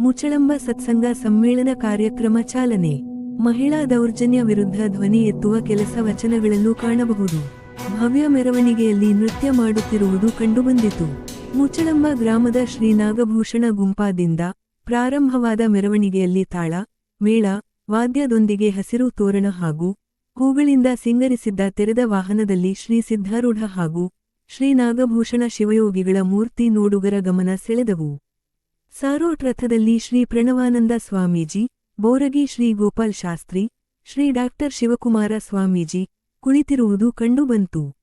ಮುಚ್ಚಳಂಬ ಸತ್ಸಂಗ ಸಮ್ಮೇಳನ ಕಾರ್ಯಕ್ರಮ ಚಾಲನೆ. ಮಹಿಳಾ ದೌರ್ಜನ್ಯ ವಿರುದ್ಧ ಧ್ವನಿ ಎತ್ತುವ ಕೆಲಸ ವಚನಗಳಲ್ಲೂ ಕಾಣಬಹುದು. ಭವ್ಯ ಮೆರವಣಿಗೆಯಲ್ಲಿ ನೃತ್ಯ ಮಾಡುತ್ತಿರುವುದು ಕಂಡುಬಂದಿತು. ಮುಚ್ಚಳಂಬ ಗ್ರಾಮದ ಶ್ರೀ ನಾಗಭೂಷಣ ಗುಂಪಾದಿಂದ ಪ್ರಾರಂಭವಾದ ಮೆರವಣಿಗೆಯಲ್ಲಿ ತಾಳ, ಮೇಳ, ವಾದ್ಯದೊಂದಿಗೆ ಹಸಿರು ತೋರಣ ಹಾಗೂ ಹೂಗಳಿಂದ ಸಿಂಗರಿಸಿದ್ದ ತೆರೆದ ವಾಹನದಲ್ಲಿ ಶ್ರೀ ಸಿದ್ಧಾರೂಢ ಹಾಗೂ ಶ್ರೀ ನಾಗಭೂಷಣ ಶಿವಯೋಗಿಗಳ ಮೂರ್ತಿ ನೋಡುಗರ ಗಮನ ಸೆಳೆದವು. ಸಾರೋಟ್ ರಥದಲ್ಲಿ ಶ್ರೀ ಪ್ರಣವಾನಂದ ಸ್ವಾಮೀಜಿ, ಬೋರಗಿ ಶ್ರೀ ಗೋಪಾಲ್ ಶಾಸ್ತ್ರಿ, ಶ್ರೀ ಡಾಕ್ಟರ್ ಶಿವಕುಮಾರ ಸ್ವಾಮೀಜಿ ಕುಳಿತಿರುವುದು ಕಂಡುಬಂತು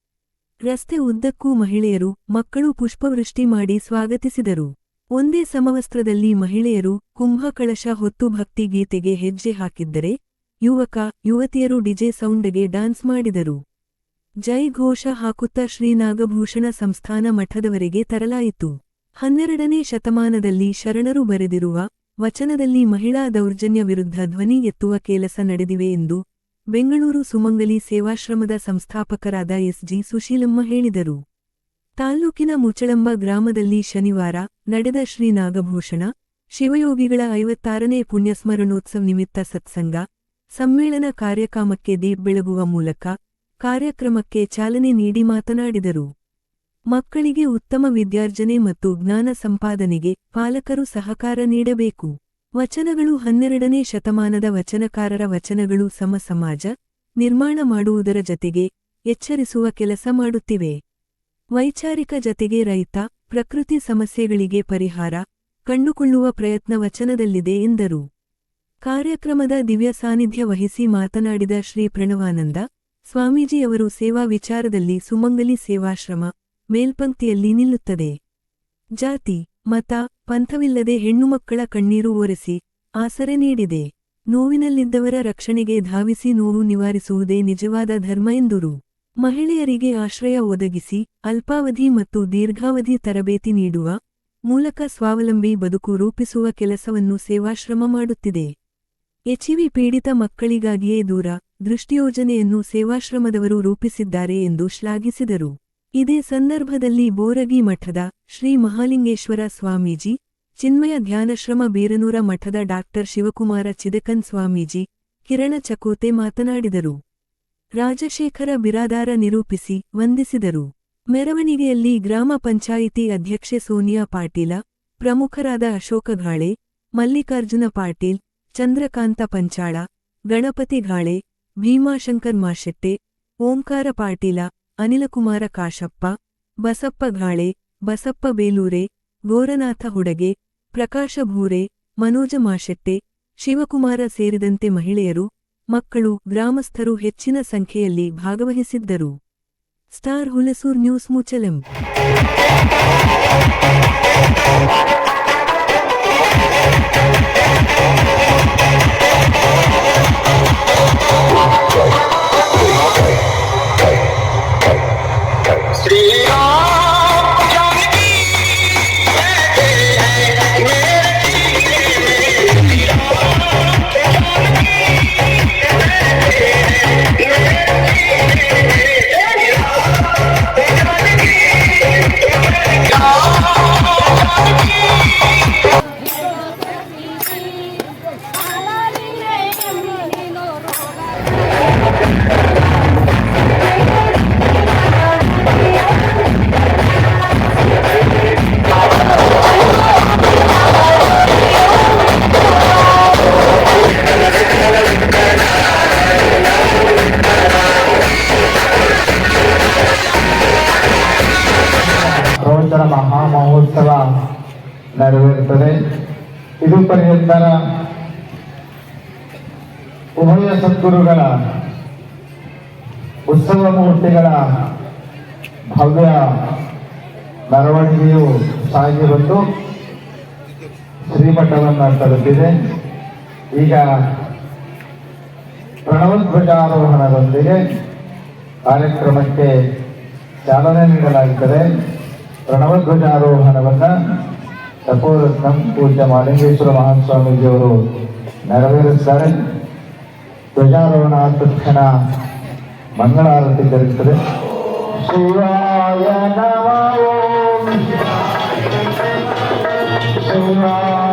ರಸ್ತೆ ಉದ್ದಕ್ಕೂ ಮಹಿಳೆಯರು, ಮಕ್ಕಳು ಪುಷ್ಪವೃಷ್ಟಿ ಮಾಡಿ ಸ್ವಾಗತಿಸಿದರು. ಒಂದೇ ಸಮವಸ್ತ್ರದಲ್ಲಿ ಮಹಿಳೆಯರು ಕುಂಭಕಳಶ ಹೊತ್ತು ಭಕ್ತಿ ಗೀತೆಗೆ ಹೆಜ್ಜೆ ಹಾಕಿದ್ದರೆ, ಯುವಕ, ಯುವತಿಯರು ಡಿಜೆ ಸೌಂಡ್ಗೆ ಡಾನ್ಸ್ ಮಾಡಿದರು. ಜೈ ಘೋಷ ಹಾಕುತ್ತಾ ಶ್ರೀ ನಾಗಭೂಷಣ ಸಂಸ್ಥಾನ ಮಠದವರೆಗೆ ತರಲಾಯಿತು. ಹನ್ನೆರಡನೇ ಶತಮಾನದಲ್ಲಿ ಶರಣರು ಬರೆದಿರುವ ವಚನದಲ್ಲಿ ಮಹಿಳಾ ದೌರ್ಜನ್ಯ ವಿರುದ್ಧ ಧ್ವನಿ ಎತ್ತುವ ಕೆಲಸ ನಡೆದಿವೆ ಎಂದು ಬೆಂಗಳೂರು ಸುಮಂಗಲಿ ಸೇವಾಶ್ರಮದ ಸಂಸ್ಥಾಪಕರಾದ ಎಸ್ಜಿ ಸುಶೀಲಮ್ಮ ಹೇಳಿದರು. ತಾಲ್ಲೂಕಿನ ಮುಚಳಂಬ ಗ್ರಾಮದಲ್ಲಿ ಶನಿವಾರ ನಡೆದ ಶ್ರೀ ನಾಗಭೂಷಣ, ಶಿವಯೋಗಿಗಳ ಐವತ್ತಾರನೇ ಪುಣ್ಯಸ್ಮರಣೋತ್ಸವ ನಿಮಿತ್ತ ಸತ್ಸಂಗ, ಸಮ್ಮೇಳನ ಕಾರ್ಯಕ್ರಮಕ್ಕೆ ದೀಪ್ ಬೆಳಗುವ ಮೂಲಕ ಕಾರ್ಯಕ್ರಮಕ್ಕೆ ಚಾಲನೆ ನೀಡಿ ಮಾತನಾಡಿದರು. ಮಕ್ಕಳಿಗೆ ಉತ್ತಮ ವಿದ್ಯಾರ್ಜನೆ ಮತ್ತು ಜ್ಞಾನ ಸಂಪಾದನೆಗೆ ಪಾಲಕರು ಸಹಕಾರ ನೀಡಬೇಕು. ವಚನಗಳು ಹನ್ನೆರಡನೇ ಶತಮಾನದ ವಚನಕಾರರ ವಚನಗಳು ಸಮ ಸಮಾಜ, ನಿರ್ಮಾಣ ಮಾಡುವುದರ ಜತೆಗೆ ಎಚ್ಚರಿಸುವ ಕೆಲಸ ಮಾಡುತ್ತಿವೆ. ವೈಚಾರಿಕ ಜತೆಗೆ ರೈತ, ಪ್ರಕೃತಿ ಸಮಸ್ಯೆಗಳಿಗೆ ಪರಿಹಾರ, ಕಂಡುಕೊಳ್ಳುವ ಪ್ರಯತ್ನ ವಚನದಲ್ಲಿದೆ ಎಂದರು. ಕಾರ್ಯಕ್ರಮದ ದಿವ್ಯ ಸಾನ್ನಿಧ್ಯ ವಹಿಸಿ ಮಾತನಾಡಿದ ಶ್ರೀ ಪ್ರಣವಾನಂದ, ಸ್ವಾಮೀಜಿಯವರು ಸೇವಾ ವಿಚಾರದಲ್ಲಿ ಸುಮಂಗಲಿ ಸೇವಾಶ್ರಮ ಮೇಲ್ಪಂಕ್ತಿಯಲ್ಲಿ ನಿಲ್ಲುತ್ತದೆ. ಜಾತಿ, ಮತ, ಪಂಥವಿಲ್ಲದೆ ಹೆಣ್ಣುಮಕ್ಕಳ ಕಣ್ಣೀರು ಒರೆಸಿ ಆಸರೆ ನೀಡಿದೆ. ನೋವಿನಲ್ಲಿದ್ದವರ ರಕ್ಷಣೆಗೆ ಧಾವಿಸಿ ನೋವು ನಿವಾರಿಸುವುದೇ ನಿಜವಾದ ಧರ್ಮ ಎಂದರು. ಮಹಿಳೆಯರಿಗೆ ಆಶ್ರಯ ಒದಗಿಸಿ ಅಲ್ಪಾವಧಿ ಮತ್ತು ದೀರ್ಘಾವಧಿ ತರಬೇತಿ ನೀಡುವ ಮೂಲಕ ಸ್ವಾವಲಂಬಿ ಬದುಕು ರೂಪಿಸುವ ಕೆಲಸವನ್ನು ಸೇವಾಶ್ರಮ ಮಾಡುತ್ತಿದೆ. ಎಚ್ಇವಿ ಪೀಡಿತ ಮಕ್ಕಳಿಗಾಗಿಯೇ ದೂರ ದೃಷ್ಟಿಯೋಜನೆಯನ್ನು ಸೇವಾಶ್ರಮದವರು ರೂಪಿಸಿದ್ದಾರೆ ಎಂದು ಶ್ಲಾಘಿಸಿದರು. ಇದೇ ಸಂದರ್ಭದಲ್ಲಿ ಬೋರಗಿ ಮಠದ ಶ್ರೀ ಮಹಾಲಿಂಗೇಶ್ವರ ಸ್ವಾಮೀಜಿ, ಚಿನ್ಮಯ ಧ್ಯಾನಶ್ರಮ ಬೀರನೂರ ಮಠದ ಡಾಕ್ಟರ್ ಶಿವಕುಮಾರ ಚಿದಕನ್ ಸ್ವಾಮೀಜಿ, ಕಿರಣ ಚಕೋತೆ ಮಾತನಾಡಿದರು. ರಾಜಶೇಖರ ಬಿರಾದಾರ ನಿರೂಪಿಸಿ ವಂದಿಸಿದರು. ಮೆರವಣಿಗೆಯಲ್ಲಿ ಗ್ರಾಮ ಪಂಚಾಯಿತಿ ಅಧ್ಯಕ್ಷೆ ಸೋನಿಯಾ ಪಾಟೀಲ, ಪ್ರಮುಖರಾದ ಅಶೋಕ ಘಾಳೆ, ಮಲ್ಲಿಕಾರ್ಜುನ ಪಾಟೀಲ್, ಚಂದ್ರಕಾಂತ ಪಂಚಾಳ, ಗಣಪತಿ ಘಾಳೆ, ಭೀಮಾಶಂಕರ್ ಮಾಶೆಟ್ಟೆ, ಓಂಕಾರ ಪಾಟೀಲ ಅನಿಲಕುಮಾರ ಕಾಶಪ್ಪ, ಬಸಪ್ಪ ಘಾಳೆ ಬಸಪ್ಪ ಬೇಲೂರೆ, ಗೋರನಾಥ ಹುಡಗೆ, ಪ್ರಕಾಶ ಭೂರೆ, ಮನೋಜ ಮಾಶೆಟ್ಟೆ, ಶಿವಕುಮಾರ ಸೇರಿದಂತೆ ಮಹಿಳೆಯರು, ಮಕ್ಕಳು, ಗ್ರಾಮಸ್ಥರು ಹೆಚ್ಚಿನ ಸಂಖ್ಯೆಯಲ್ಲಿ ಭಾಗವಹಿಸಿದ್ದರು. ಸ್ಟಾರ್ ಹುಲಸೂರ್ ನ್ಯೂಸ್ ಮುಚಲಂ ಪರ್ಯಂತರ ಉಭಯ ಸದ್ಗುರುಗಳ ಉತ್ಸವ ಮೂರ್ತಿಗಳ ಭವ್ಯ ಮೆರವಣಿಗೆಯು ಸಾಗಿ ಬಂದು ಶ್ರೀಮಠವನ್ನು ತಲುಪಿದೆ. ಈಗ ಪ್ರಣವಧ್ವಜಾರೋಹಣದೊಂದಿಗೆ ಕಾರ್ಯಕ್ರಮಕ್ಕೆ ಚಾಲನೆ ನೀಡಲಾಗುತ್ತದೆ. ಪ್ರಣವಧ್ವಜಾರೋಹಣವನ್ನ ತಪೋರತ್ನಂ ಪೂಜ್ಯ ಮಾಲಿಂಗೇಶ್ವರ ಮಹಾಸ್ವಾಮೀಜಿಯವರು ನೆರವೇರಿಸಿದ್ದಾರೆ ಧ್ವಜಾರೋಹಣ ಆದ ತಕ್ಷಣ ಮಂಗಳಾರತಿ ಜರುಗುತ್ತದೆ ಶಿವಾಯ ನಮಃ ಓಂ ಶಿವಾಯ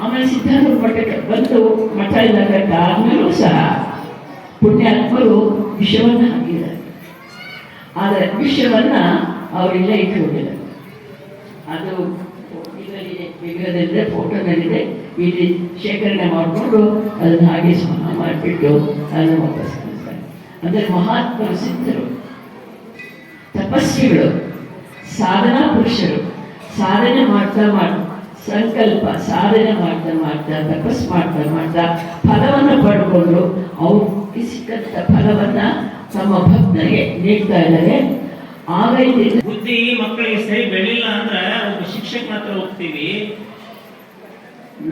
ಆಮೇಲೆ ಸಿದ್ಧಾರ್ಥ ಮಠಕ್ಕೆ ಬಂದು ಮಠ ಇಲ್ಲದಾಗ ಆದ್ಮೇಲೂ ಸಹ ಪುಣ್ಯಾತ್ಮರು ವಿಷವನ್ನು ಹಾಕಿದ್ದಾರೆ ಆದರೆ ವಿಷಯವನ್ನು ಅವರೆಲ್ಲ ಇಟ್ಕೊಂಡಿದ್ದಾರೆ ಅದು ವಿಗ್ರಹದಲ್ಲಿದೆ ಫೋಟೋದಲ್ಲಿದೆ ಇಲ್ಲಿ ಶೇಖರಣೆ ಮಾಡಿಕೊಂಡು ಅದನ್ನು ಹಾಗೆ ಸ್ಮರಣ ಮಾಡಿಬಿಟ್ಟು ಅದನ್ನು ವಾಪಸ್ ಅಂದರೆ ಮಹಾತ್ಮರು ಸಿದ್ಧರು, ತಪಸ್ವಿಗಳು, ಸಾಧನಾ ಪುರುಷರು, ಸಾಧನೆ ಮಾಡ್ತಾ ಮಾಡ್ ಸಂಕಲ್ಪ, ಸಾಧನೆ ಮಾಡ್ತಾ ಮಾಡ್ತಾ, ತಪಸ್ ಮಾಡ್ತಾ ಮಾಡ್ತಾ ಫಲವನ್ನು ಪಡ್ಕೊಂಡು ಅವ್ರಿಗೆ ಸಿಕ್ಕಂತ ಫಲವನ್ನ ತಮ್ಮ ಭಕ್ತರಿಗೆ ನೀಡ್ತಾ ಇದ್ದಾರೆ. ಆಗ ಇಲ್ಲಿ ಬುದ್ಧಿ ಮಕ್ಕಳಿಗೆ ಸರಿ ಬೆಳಿಲ್ಲ ಅಂದ್ರೆ ಒಬ್ಬ ಶಿಕ್ಷಕ ಹತ್ರ ಹೋಗ್ತೀವಿ.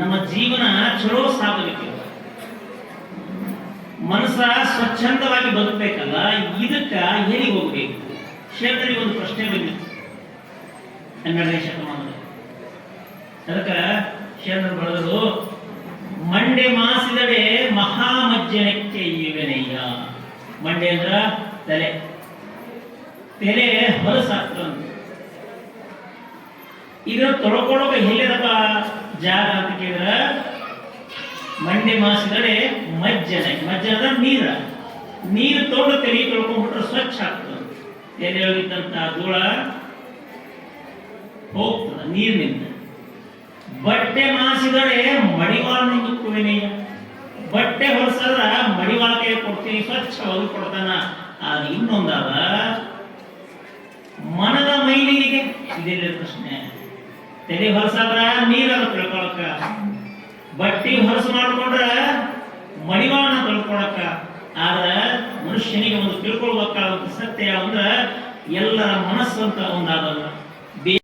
ನಮ್ಮ ಜೀವನ ಚಲೋ ಸಾಗಲಿಕ್ಕೆ. ಮನಸ್ಸ ಸ್ವಚ್ಛಂದವಾಗಿ ಬದುಕಬೇಕಲ್ಲ, ಇದಕ್ಕ ಎಲ್ಲಿಗೆ ಹೋಗ್ಬೇಕು? ಕ್ಷೇತ್ರ ಒಂದು ಪ್ರಶ್ನೆ ಬಂದಿತ್ತು. ಹನ್ನೆರಡನೇ ಶತಮಾನದಲ್ಲಿ ಅದಕ್ಕ ಶರಣರು ಬರೆದರು ಮಂಡೆ ಮಾಸಿದಡೆ ಮಹಾಮಜ್ಜನಕ್ಕೆ ಇವೆನೆಯ್ಯ. ಮಂಡೆ ಅಂದ್ರ ತಲೆ. ತಲೆ ಹೊಲಸಾಗ್ತಂತ ಇದನ್ನ ತೊಳ್ಕೊಳಕ ಎಲ್ಲಿರಪ್ಪ ಜಾಗ ಅಂತ ಕೇಳಿದ್ರ? ಮಂಡೆ ಮಾಸಿದಡೆ ಮಜ್ಜನ ಮಜ್ಜನದ ನೀರ. ನೀರು ತೊಗೊಂಡು ತಲೆ ತೊಳ್ಕೊಂಡ್ಬಿಟ್ರೆ ಸ್ವಚ್ಛ ಆಗ್ತದೆ ತೆಲೆಯೊಳಗಿದ್ದಂತ ಧೂಳ ಹೋಗ್ತದ ನೀರಿನಿಂದ. ಬಟ್ಟೆ ಮಾಸಿದರೆ ಮಡಿವಾಳ ನಿಂಗುತ್ತುವೆನೆಯ ಬಟ್ಟೆ ಹೊಲಸದ್ರ ಮಡಿವಾಳ ಕೈ ಕೊಡ್ತೀನಿ, ಸ್ವಚ್ಛವಾಗಿ ಕೊಡ್ತಾನ. ಆದ್ರೆ ಇನ್ನೊಂದಾದ, ಮನದ ಮೈಲಿಗೆ ಇದೆಲ್ಲ ಪ್ರಶ್ನೆ. ತಲೆ ಹೊಲಸಾದ್ರ ನೀರನ್ನು ತಿಳ್ಕೊಳಕ. ಬಟ್ಟೆ ಹೊಲಸು ಮಾಡ್ಕೊಂಡ್ರ ಮಡಿವಾಳನ ತಿಳ್ಕೊಳಕ. ಆದ್ರ ಮನುಷ್ಯನಿಗೆ ಒಂದು ತಿಳ್ಕೊಳ್ಬೇಕಾದಂತ ಸತ್ಯ ಅಂದ್ರ ಎಲ್ಲರ ಮನಸ್ಸು ಅಂತ ಒಂದಾದಲ್ಲ